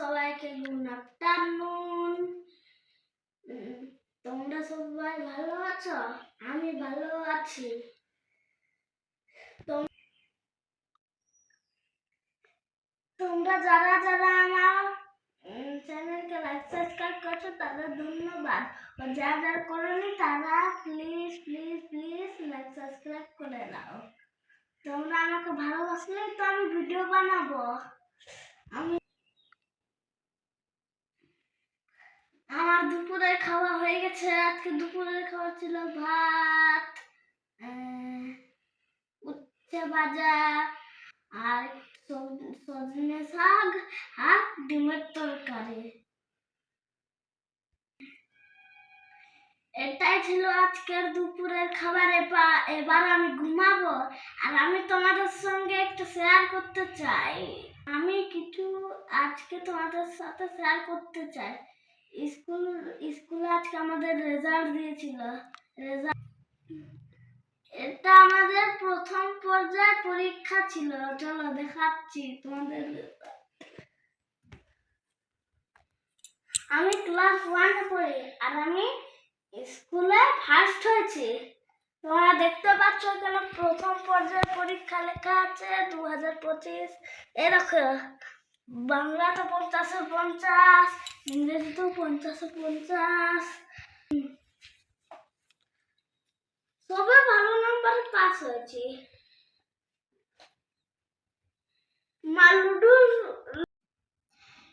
সবাইকে good afternoon তোমরা সবাই ভালো আছো? আমি ভালো আছি। তোমরা যারা যারা আমার চ্যানেলকে লাইক সাবস্ক্রাইব করছ, তাদের ধন্যবাদ। আর যারা যারা করনি, তারা please please please like subscribe করে দাও। তোমরা আমাকে ভালোবাসলে তো আমি ভিডিও বানাবো। আমি আমার দুপুরের খাওয়া হয়ে গেছে। আজকে দুপুরের খাওয়া ছিল ভাত উচ্ছে ভাজা আর সজনে শাক আর ডিমের তরকারি। এটাই ছিল আজকের দুপুরের খাবার। এবার এবার আমি ঘুমাবো আর আমি তোমাদের সঙ্গে একটু শেয়ার করতে চাই। আমি কিছু আজকে তোমাদের সাথে শেয়ার করতে চাই। স্কুল, স্কুলে আজকে আমাদের রেজাল্ট দিয়েছিল। এটা আমাদের প্রথম পর্যায়ে পরীক্ষা ছিল। চলো দেখাচ্ছি তোমাদের আমি ক্লাস ওয়ানে পড়ি আর আমি স্কুলে ফার্স্ট হয়েছি। তোমরা দেখতে পাচ্ছ এখানে প্রথম পর্যায়ে পরীক্ষা লেখা আছে দু হাজার পঁচিশ এরকম বাংলাতে পঞ্চাশে, পঞ্চাশ ইংরেজিতেও পঞ্চাশে, পঞ্চাশ। সবে ভালো নাম্বার পাস হয়েছি।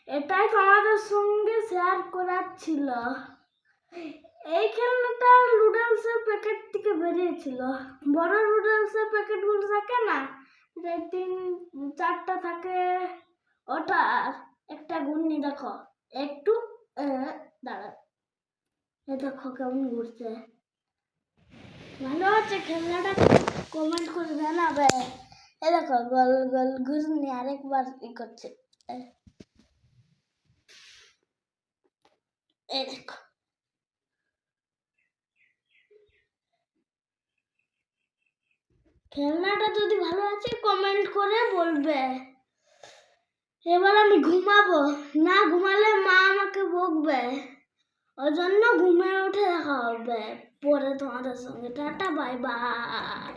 এটাই তোমাদের সঙ্গে শেয়ার করার ছিল এই খেলনাটা নুডলসের প্যাকেট থেকে বেরিয়েছিল। বড় নুডলসের প্যাকেটগুলো থাকে না যে তিন চারটা থাকে ওটা একটা ঘূর্ণি দেখো। একটু দাঁড়া। দেখো কেমন ঘুরছে। ভালো আছে, খেলনাটা কমেন্ট করে জানাবে। এ দেখো আরেকবার ই করছে। এই দেখো। খেলনাটা যদি ভালো আছে কমেন্ট করে বলবে। এবার আমি ঘুমাবো। না ঘুমালে মা আমাকে বকবে। ওই জন্য ঘুমিয়ে উঠে দেখা হবে পরে তোমাদের সঙ্গে। Tata bye bye